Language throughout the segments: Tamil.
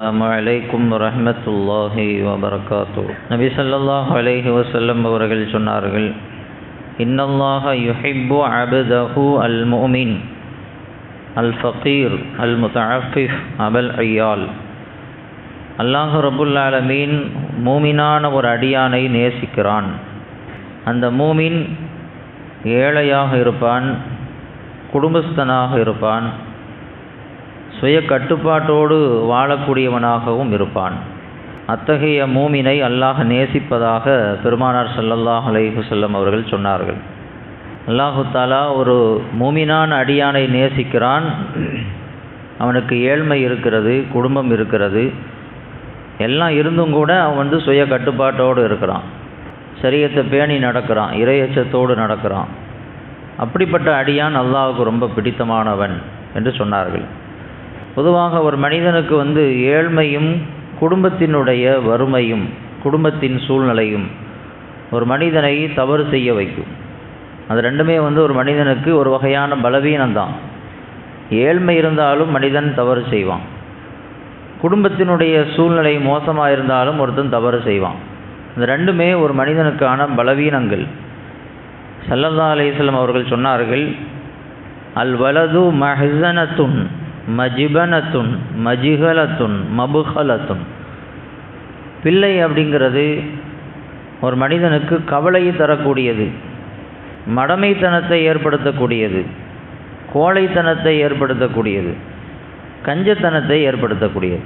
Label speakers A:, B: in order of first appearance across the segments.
A: السلام عليكم ورحمة الله وبركاته நபி ஸல்லல்லாஹு அலைஹி வஸல்லம் அவர்கள் சொன்னார்கள் இன்னல்லாஹ யுஹிப்பு அபதஹு அல் முஃமின் அல் ஃபகீர் அல் முத்தஅஃபிஃப் அபல் ஐயால் அல்லாஹ் ரபுல் ஆலமீன் மூமினான ஒரு அடியானை நேசிக்கிறான் அந்த மூமின் ஏழையாக இருப்பான் குடும்பஸ்தனாக இருப்பான் சுய கட்டுப்பாட்டோடு வாழக்கூடியவனாகவும் இருப்பான். அத்தகைய மூமினை அல்லாஹ் நேசிப்பதாக பெருமானார் சல்லல்லாஹ் அலைஹுசல்லம் அவர்கள் சொன்னார்கள். அல்லாஹு தாலா ஒரு மூமினான் அடியானை நேசிக்கிறான். அவனுக்கு ஏழ்மை இருக்கிறது குடும்பம் இருக்கிறது. எல்லாம் இருந்தும் கூட அவன் வந்து சுய கட்டுப்பாட்டோடு இருக்கிறான். சரியத்தை பேணி நடக்கிறான் இரையச்சத்தோடு நடக்கிறான். அப்படிப்பட்ட அடியான் அல்லாஹுக்கு ரொம்ப பிடித்தமானவன் என்று சொன்னார்கள். பொதுவாக ஒரு மனிதனுக்கு வந்து ஏழ்மையும் குடும்பத்தினுடைய வறுமையும் குடும்பத்தின் சூழ்நிலையும் ஒரு மனிதனை தவறு செய்ய வைக்கும். அது ரெண்டுமே வந்து ஒரு மனிதனுக்கு ஒரு வகையான பலவீனம்தான். ஏழ்மை இருந்தாலும் மனிதன் தவறு செய்வான். குடும்பத்தினுடைய சூழ்நிலை மோசமாக இருந்தாலும் ஒருத்தன் தவறு செய்வான். இந்த ரெண்டுமே ஒரு மனிதனுக்கான பலவீனங்கள். சல்லல்லா அலிஸ்லம் அவர்கள் சொன்னார்கள் அல் வலது மஹனத்துன் மஜிபனத்துன் மஜிகலத்துன் மபுகலத்துன். பிள்ளை அப்படிங்கிறது ஒரு மனிதனுக்கு கவலையை தரக்கூடியது மடமைத்தனத்தை ஏற்படுத்தக்கூடியது கோழைத்தனத்தை ஏற்படுத்தக்கூடியது கஞ்சத்தனத்தை ஏற்படுத்தக்கூடியது.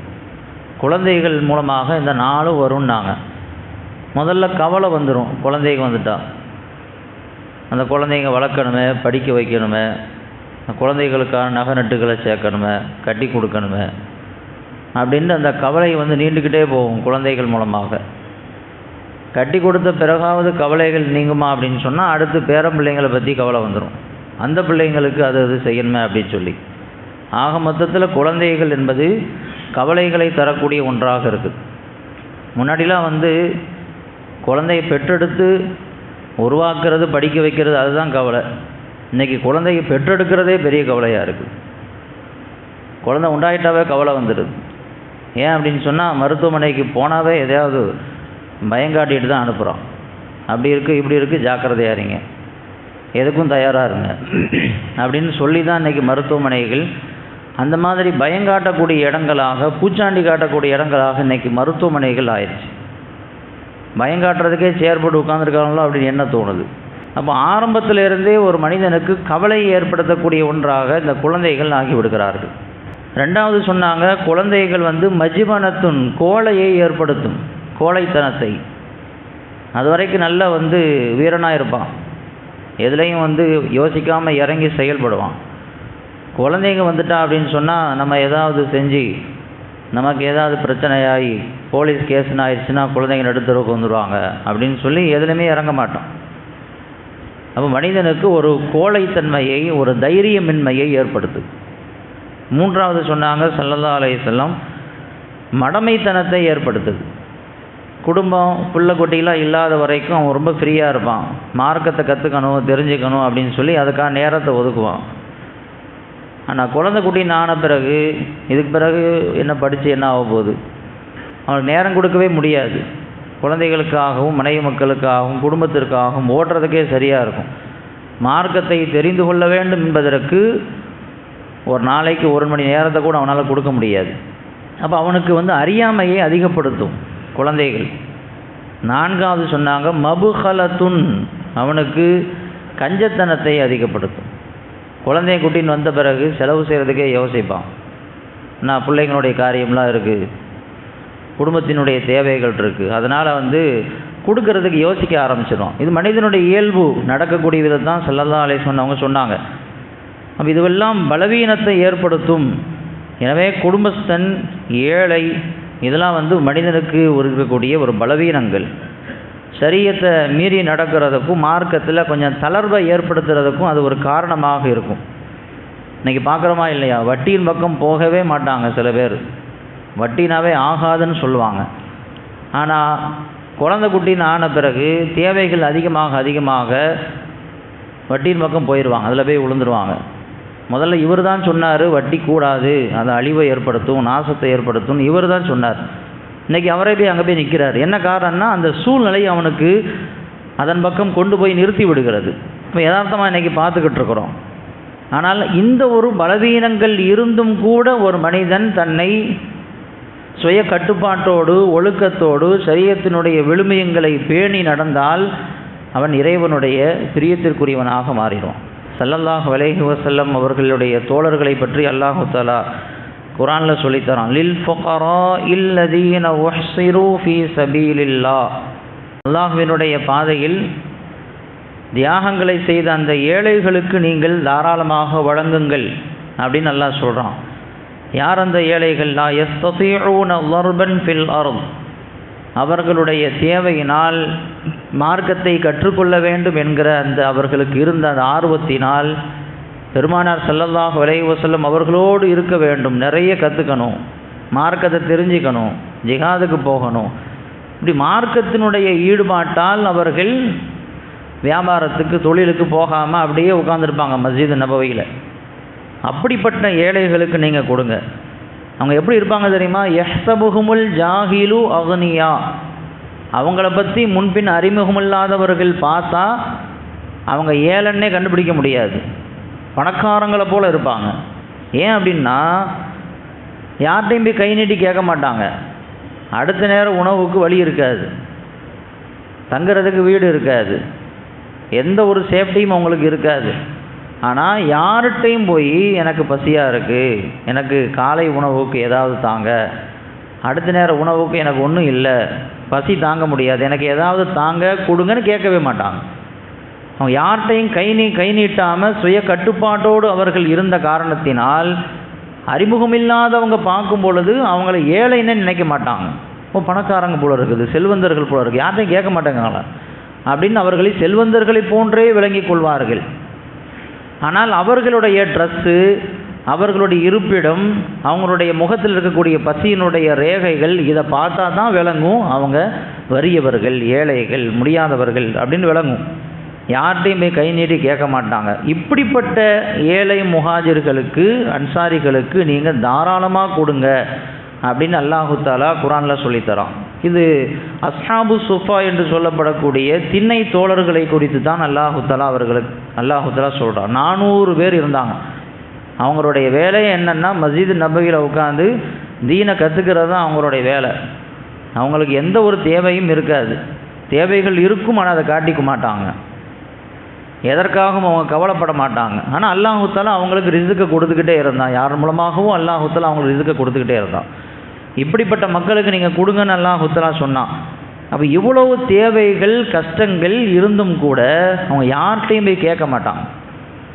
A: குழந்தைகள் மூலமாக இந்த நாளும் வரும்னாங்க. முதல்ல கவலை வந்துடும் குழந்தைங்க வந்துட்டால் அந்த குழந்தைங்க வளர்க்கணுமே படிக்க வைக்கணுமே குழந்தைகளுக்கான நகை நட்டுகளை சேர்க்கணுமே கட்டி கொடுக்கணுமே. அப்படின்ட்டு அந்த கவலை வந்து நீண்டுக்கிட்டே போகும் குழந்தைகள் மூலமாக. கட்டி கொடுத்த பிறகாவது கவலைகள் நீங்குமா அப்படின்னு சொன்னால் அடுத்து பேரம் பிள்ளைங்களை பற்றி கவலை வந்துடும் அந்த பிள்ளைங்களுக்கு அது அது செய்யணுமே அப்படின்னு சொல்லி. ஆக மொத்தத்தில் குழந்தைகள் என்பது கவலைகளை தரக்கூடிய ஒன்றாக இருக்குது. முன்னாடிலாம் வந்து குழந்தையை பெற்றெடுத்து உருவாக்குறது படிக்க வைக்கிறது அதுதான் கவலை. இன்றைக்கி குழந்தையை பெற்றெடுக்கிறதே பெரிய கவலையாக இருக்குது குழந்தை உண்டாயிட்டாவே கவலை வந்துடுது. ஏன் அப்படின்னு சொன்னால் மருத்துவமனைக்கு போனாவே எதையாவது பயங்காட்டிட்டு தான் அனுப்புகிறோம் அப்படி இருக்குது இப்படி இருக்குது ஜாக்கிரதையாக இருங்க. எதுக்கும் தயாராக இருங்க. அப்படின்னு சொல்லி தான் இன்றைக்கி மருத்துவமனைகள் அந்த மாதிரி பயங்காட்டக்கூடிய இடங்களாக பூச்சாண்டி காட்டக்கூடிய இடங்களாக இன்றைக்கி மருத்துவமனைகள் ஆயிடுச்சு. பயங்காட்டுறதுக்கே செயற்பட்டு உட்காந்துருக்காங்களோ அப்படின்னு என்ன தோணுது? அப்போ ஆரம்பத்திலிருந்தே ஒரு மனிதனுக்கு கவலை ஏற்படுத்தக்கூடிய ஒன்றாக இந்த குழந்தைகள் ஆகிவிடுகிறார்கள். ரெண்டாவது சொன்னாங்க குழந்தைகள் வந்து மஜிபனத்துன் கோழையை ஏற்படுத்தும் கோழைத்தனத்தை. அது வரைக்கும் வந்து வீரனாக இருப்பான். எதுலேயும் வந்து யோசிக்காமல் இறங்கி செயல்படுவான். குழந்தைங்க வந்துட்டா அப்படின்னு சொன்னால் நம்ம ஏதாவது செஞ்சு நமக்கு ஏதாவது பிரச்சனையாகி போலீஸ் கேஸ்னு ஆயிடுச்சுன்னா குழந்தைங்க நடுத்தரவுக்கு வந்துடுவாங்க அப்படின்னு சொல்லி எதுலையுமே இறங்க மாட்டோம் அப்போ மனிதனுக்கு ஒரு கோழைத்தன்மையை ஒரு தைரியமின்மையை ஏற்படுத்து. மூன்றாவது சொன்னாங்க சல்லல்லா அலையம் மடமைத்தனத்தை ஏற்படுத்துது குடும்பம் புள்ள குட்டிலாம் இல்லாத வரைக்கும் அவன் ரொம்ப ஃப்ரீயாக இருப்பான். மார்க்கத்தை கற்றுக்கணும் தெரிஞ்சுக்கணும் அப்படின்னு சொல்லி அதுக்காக நேரத்தை ஒதுக்குவான். ஆனால் குழந்தை குட்டின்னு ஆன பிறகு இதுக்கு பிறகு என்ன படித்து என்ன ஆக போகுது? அவனுக்கு நேரம் கொடுக்கவே முடியாது. குழந்தைகளுக்காகவும் மனைவி மக்களுக்காகவும் குடும்பத்திற்காகவும் ஓடுறதுக்கே சரியாக இருக்கும். மார்க்கத்தை தெரிந்து கொள்ள வேண்டும் என்பதற்கு ஒரு நாளைக்கு ஒரு மணி நேரத்தை கூட அவனால் கொடுக்க முடியாது. அப்போ அவனுக்கு வந்து அறியாமையை அதிகப்படுத்தும் குழந்தைகள். நான்காவது சொன்னாங்க மபுஹலத்துன் அவனுக்கு கஞ்சத்தனத்தை அதிகப்படுத்தும். குழந்தைய குட்டின்னு வந்த பிறகு செலவு செய்கிறதுக்கே யோசிப்பான். நான் பிள்ளைங்களுடைய காரியம்லாம் இருக்குது குடும்பத்தினுடைய தேவைகள் இருக்குது அதனால் வந்து கொடுக்கறதுக்கு யோசிக்க ஆரம்பிச்சிடும் இது மனிதனுடைய இயல்பு. நடக்கக்கூடிய விதத்தான் செல்லல்லா அலை சொன்னவங்க சொன்னாங்க. அப்போ இதுவெல்லாம் பலவீனத்தை ஏற்படுத்தும். எனவே குடும்பஸ்தன் ஏழை இதெல்லாம் வந்து மனிதனுக்கு இருக்கக்கூடிய ஒரு பலவீனங்கள். சரியத்தை மீறி நடக்கிறதுக்கும் மார்க்கத்தில் கொஞ்சம் தளர்வை ஏற்படுத்துறதுக்கும் அது ஒரு காரணமாக இருக்கும். இன்றைக்கி பார்க்குறோமா இல்லையா? வட்டியின் பக்கம் போகவே மாட்டாங்க சில பேர். வட்டினாவே ஆகாதுன்னு சொல்லுவாங்க. ஆனால் குழந்தை குட்டின்னு ஆன பிறகு தேவைகள் அதிகமாக அதிகமாக வட்டியின் பக்கம் போயிடுவாங்க அதில் போய் விழுந்துருவாங்க முதல்ல இவர் தான் சொன்னார் வட்டி கூடாது அது அழிவை ஏற்படுத்தும் நாசத்தை ஏற்படுத்தும்னு இவர் தான் சொன்னார். இன்றைக்கி அவரே போய் அங்கே போய் நிற்கிறார் என்ன காரணம்னா அந்த சூழ்நிலை அவனுக்கு அதன் பக்கம் கொண்டு போய் நிறுத்தி விடுகிறது. இப்போ யதார்த்தமாக இன்றைக்கி பார்த்துக்கிட்டு இருக்கிறோம். ஆனால் இந்த ஒரு பலவீனங்கள் இருந்தும் கூட ஒரு மனிதன் தன்னை சுய கட்டுப்பாட்டோடு ஒழுக்கத்தோடு சரீரத்தினுடைய விழுமியங்களை பேணி நடந்தால் அவன் இறைவனுடைய பிரியத்திற்குரியவனாக மாறிடுவான். சல்லல்லாஹ் வலைஹி வசல்லம் அவர்களுடைய தோழர்களை பற்றி அல்லாஹு தலா குரானில் சொல்லித்தரான் லில் ஃபொகரா இல்லதீன உஹ்சிரு ஃபி சபீலில்லா அல்லாஹுவினுடைய பாதையில் தியாகங்களை செய்த அந்த ஏழைகளுக்கு நீங்கள் தாராளமாக வழங்குங்கள் அப்படின்னு அல்லாஹ் சொல்கிறான் யார் அந்த ஏழைகள்? லா எஸ்தூன ஃபில் அரும் அவர்களுடைய தேவையினால் மார்க்கத்தை கற்றுக்கொள்ள வேண்டும் என்கிற அந்த அவர்களுக்கு இருந்த அந்த ஆர்வத்தினால் பெருமானார் சல்லல்லாஹ் வலைவசல்லம் அவர்களோடு இருக்க வேண்டும். நிறைய கற்றுக்கணும் மார்க்கத்தை தெரிஞ்சுக்கணும். ஜிகாதுக்கு போகணும். இப்படி மார்க்கத்தினுடைய ஈடுபாட்டால் அவர்கள் வியாபாரத்துக்கு தொழிலுக்கு போகாமல் அப்படியே உட்காந்துருப்பாங்க மஸ்ஜித் நபவையில். அப்படிப்பட்ட ஏழைகளுக்கு நீங்கள் கொடுங்க. அவங்க எப்படி இருப்பாங்க தெரியுமா? எஹ்சபுகுமுல் ஜாகிலு அகனியா. அவங்கள பற்றி முன்பின் அறிமுகமில்லாதவர்கள் பார்த்தா அவங்க ஏழன்னே கண்டுபிடிக்க முடியாது. பணக்காரங்களை போல் இருப்பாங்க. ஏன் அப்படின்னா யார்கிட்டையும் போய் கை நீட்டி கேட்க மாட்டாங்க. அடுத்த நேரம் உணவுக்கு வழி இருக்காது. தங்குறதுக்கு வீடு இருக்காது. எந்த ஒரு சேஃப்டியும் அவங்களுக்கு இருக்காது. ஆனால் யார்கிட்டையும் போய் எனக்கு பசியாக இருக்குது எனக்கு காலை உணவுக்கு ஏதாவது தாங்க. அடுத்த நேர உணவுக்கு எனக்கு ஒன்றும் இல்லை பசி தாங்க முடியாது எனக்கு ஏதாவது தாங்க கொடுங்கன்னு கேட்கவே மாட்டாங்க. அவங்க யார்கிட்டையும் கை நீ கை நீட்டாமல் சுய கட்டுப்பாட்டோடு அவர்கள் இருந்த காரணத்தினால் அறிமுகமில்லாதவங்க பார்க்கும் பொழுது அவங்கள ஏழைன்னு நினைக்க மாட்டாங்க. ஓ பணக்காரங்க போல இருக்குது செல்வந்தர்கள் போல இருக்குது யார்கிட்டையும் கேட்க மாட்டாங்களா அப்படின்னு அவர்களை செல்வந்தர்களை போன்றே விளங்கி கொள்வார்கள். ஆனால் அவர்களுடைய ட்ரெஸ்ஸு அவர்களுடைய இருப்பிடம் அவங்களுடைய முகத்தில் இருக்கக்கூடிய பசியினுடைய ரேகைகள் இதை பார்த்தா தான் விளங்கும் அவங்க வறியவர்கள் ஏழைகள் முடியாதவர்கள் அப்படின்னு விளங்கும். யார்கிட்டையும் போய் கை நீட்டி கேட்க மாட்டாங்க. இப்படிப்பட்ட ஏழை முஹாஜர்களுக்கு அன்சாரிகளுக்கு நீங்கள் தாராளமாக கொடுங்க அப்படின்னு அல்லாஹு தாலா குரானில் சொல்லித்தரான் இது அஸ்ஹாபு சுஃபா என்று சொல்லப்படக்கூடிய திண்ணை தோழர்களை குறித்து தான் அல்லாஹுத்தலா அவர்களுக்கு அல்லாஹுத்தலா சொல்கிறான் நானூறு பேர் இருந்தாங்க. அவங்களுடைய வேலை என்னென்னா மஸ்ஜித் நபகியில் உட்காந்து தீனை கற்றுக்கிறது தான் அவங்களுடைய வேலை. அவங்களுக்கு எந்த ஒரு தேவையும் இருக்காது. தேவைகள் இருக்கும் ஆனால் அதை காட்டிக்க மாட்டாங்க. எதற்காகவும் அவங்க கவலைப்பட மாட்டாங்க. ஆனால் அல்லாஹுத்தாலா அவங்களுக்கு ரிசுக்கை கொடுத்துக்கிட்டே இருந்தான். யார் மூலமாகவும் அல்லாஹுத்தாலா அவங்களுக்கு ரிசுக்கை கொடுத்துக்கிட்டே இருந்தான். இப்படிப்பட்ட மக்களுக்கு நீங்கள் கொடுங்கன்னு அல்லாஹுத்தலா சொன்னான். அப்போ இவ்வளவு தேவைகள் கஷ்டங்கள் இருந்தும் கூட அவங்க யார்கிட்டையும் போய் கேட்க மாட்டான்.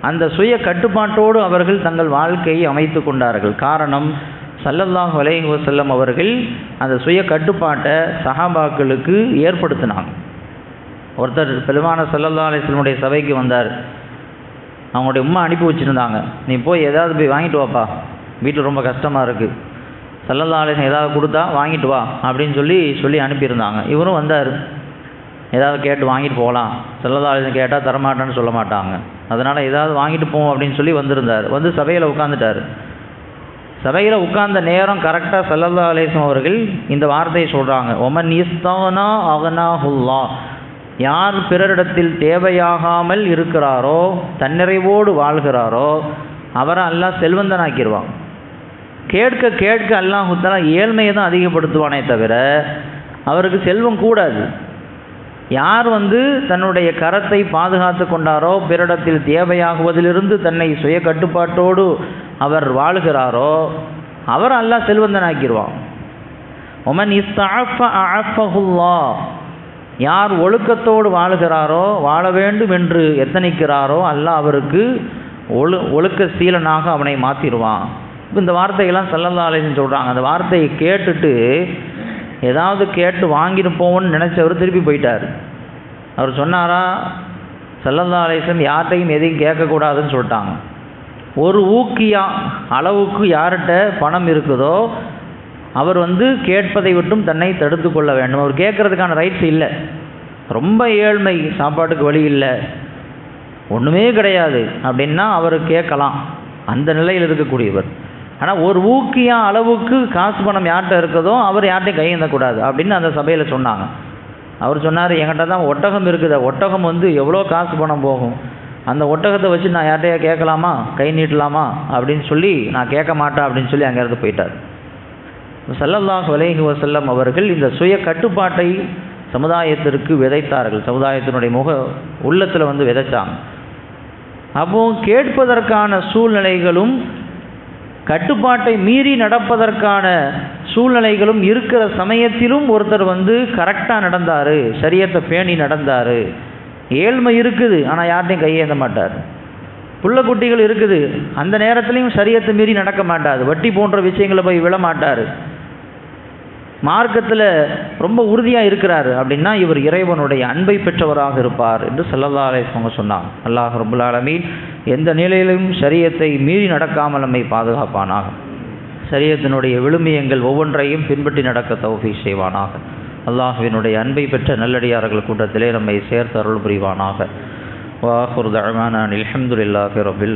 A: அந்த சுய கட்டுப்பாட்டோடு அவர்கள் தங்கள் வாழ்க்கையை அமைத்து கொண்டார்கள். காரணம் சல்லல்லாஹ் அலைஹி வஸல்லம் அவர்கள் அந்த சுய கட்டுப்பாட்டை சஹாபாக்களுக்கு ஏற்படுத்தினாங்க. ஒருத்தர் பெருமான சல்லல்லா அலிஸ்லமுடைய சபைக்கு வந்தார். அவங்களுடைய உமா அனுப்பி வச்சுருந்தாங்க. நீ போய் ஏதாவது போய் வாங்கிட்டு வாப்பா. வீட்டில் ரொம்ப கஷ்டமாக இருக்குது சல்லல்லா ஏதாவது கொடுத்தா வாங்கிட்டு வா அப்படின்னு சொல்லி சொல்லி அனுப்பியிருந்தாங்க. இவரும் வந்தார். ஏதாவது கேட்டு வாங்கிட்டு போகலாம். சல்லல்லா கேட்டால் தரமாட்டேன்னு சொல்ல மாட்டாங்க. அதனால் ஏதாவது வாங்கிட்டு போவோம் அப்படின்னு சொல்லி வந்திருந்தார். வந்து சபையில் உட்காந்துட்டார் சபையில் உட்கார்ந்த நேரம் கரெக்டாக சல்லல்லா அவர்கள் இந்த வார்த்தையை சொல்கிறாங்க ஒமன் இஸ்தானா அகனாஹுல்லா. யார் பிறரிடத்தில் தேவையாகாமல் இருக்கிறாரோ தன்னிறைவோடு வாழ்கிறாரோ அவரை எல்லாம் செல்வந்தனாக்கிடுவான் கேட்க கேட்க அல்லாஹுத்தாலா ஏழ்மையை தான் அதிகப்படுத்துவானே தவிர அவருக்கு செல்வம் கூடாது. யார் வந்து தன்னுடைய கரத்தை பாதுகாத்து கொண்டாரோ பிறடத்தில் தேவையாகுவதிலிருந்து தன்னை சுய கட்டுப்பாட்டோடு அவர் வாழ்கிறாரோ அவர் அல்லாஹ் செல்வந்தனாக்கிடுவான். ஒமன் இஸ்தாஃப அஃபஹுல்லா யார் ஒழுக்கத்தோடு வாழுகிறாரோ வாழ வேண்டும் என்று எத்தனிக்கிறாரோ அல்லாஹ் அவருக்கு ஒழு ஒழுக்க சீலனாக அவனை மாற்றிடுவான் இந்த வார்த்தைகள்லாம் சல்லல்லா சொல்கிறாங்க அந்த வார்த்தையை கேட்டுட்டு ஏதாவது கேட்டு வாங்கிட்டு போவோன்னு நினச்சவர் திருப்பி போயிட்டார். அவர் சொன்னாரா சல்லல்லா யார்கிட்டையும் எதையும் கேட்கக்கூடாதுன்னு சொல்லிட்டாங்க. ஒரு ஊக்கியா அளவுக்கு யார்கிட்ட பணம் இருக்குதோ அவர் வந்து கேட்பதை விட்டும் தன்னை தடுத்து கொள்ள வேண்டும். அவர் கேட்கறதுக்கான ரைட்ஸ் இல்லை. ரொம்ப ஏழ்மை சாப்பாட்டுக்கு வழி இல்லை. ஒன்றுமே கிடையாது. அப்படின்னா அவர் கேட்கலாம். அந்த நிலையில் இருக்கக்கூடியவர். ஆனால் ஒரு ஊக்கியா அளவுக்கு காசு பணம் யார்கிட்ட இருக்குதோ அவர் யார்கிட்டையும் கையெழுந்தக்கூடாது அப்படின்னு அந்த சபையில் சொன்னாங்க. அவர் சொன்னார் என்கிட்ட தான் ஒட்டகம் இருக்குது. ஒட்டகம் வந்து எவ்வளோ காசு பணம் போகும்? அந்த ஒட்டகத்தை வச்சு நான் யார்கிட்டையா கேட்கலாமா? கை நீட்டலாமா? அப்படின்னு சொல்லி நான் கேட்க மாட்டேன் அப்படின்னு சொல்லி அங்கேருந்து போயிட்டார். சல்லல்லாஹ் வலைஹி வசல்லம் அவர்கள் இந்த சுய கட்டுப்பாட்டை சமுதாயத்திற்கு விதைத்தார்கள். சமுதாயத்தினுடைய முக உள்ளத்தில் வந்து விதைச்சாங்க. அப்போ கேட்பதற்கான சூழ்நிலைகளும் கட்டுப்பாட்டை மீறி நடப்பதற்கான சூழ்நிலைகளும் இருக்கிற சமயத்திலும் ஒருத்தர் வந்து கரெக்டாக நடந்தார் சரியத்தை பேணி நடந்தார். ஏழ்மை இருக்குது ஆனால் யார்ட்டையும் கையேந்த மாட்டார். புள்ள குட்டிகள் இருக்குது அந்த நேரத்துலையும் சரியத்தை மீறி நடக்க மாட்டார் வட்டி போன்ற விஷயங்களை போய் விழ மாட்டார். மார்க்கத்தில் ரொம்ப உறுதியாக இருக்கிறாரு அப்படின்னா இவர் இறைவனுடைய அன்பை பெற்றவராக இருப்பார் என்று சல்லல்லா அவங்க சொன்னாங்க. அல்லாஹ் ரொம்ப ஆலமீன் எந்த நிலையிலும் சரியத்தை மீறி நடக்காமல் நம்மை பாதுகாப்பானாக. சரியத்தினுடைய விழுமியங்கள் ஒவ்வொன்றையும் பின்பற்றி நடக்க தௌஃபி செய்வானாக. அல்லாஹுவினுடைய அன்பை பெற்ற நல்லடியார்கள் கூட்டத்திலே நம்மை சேர்த்து அருள் புரிவானாக. வாஹுர் தழமான அலமதுல்லாஹி ரபில்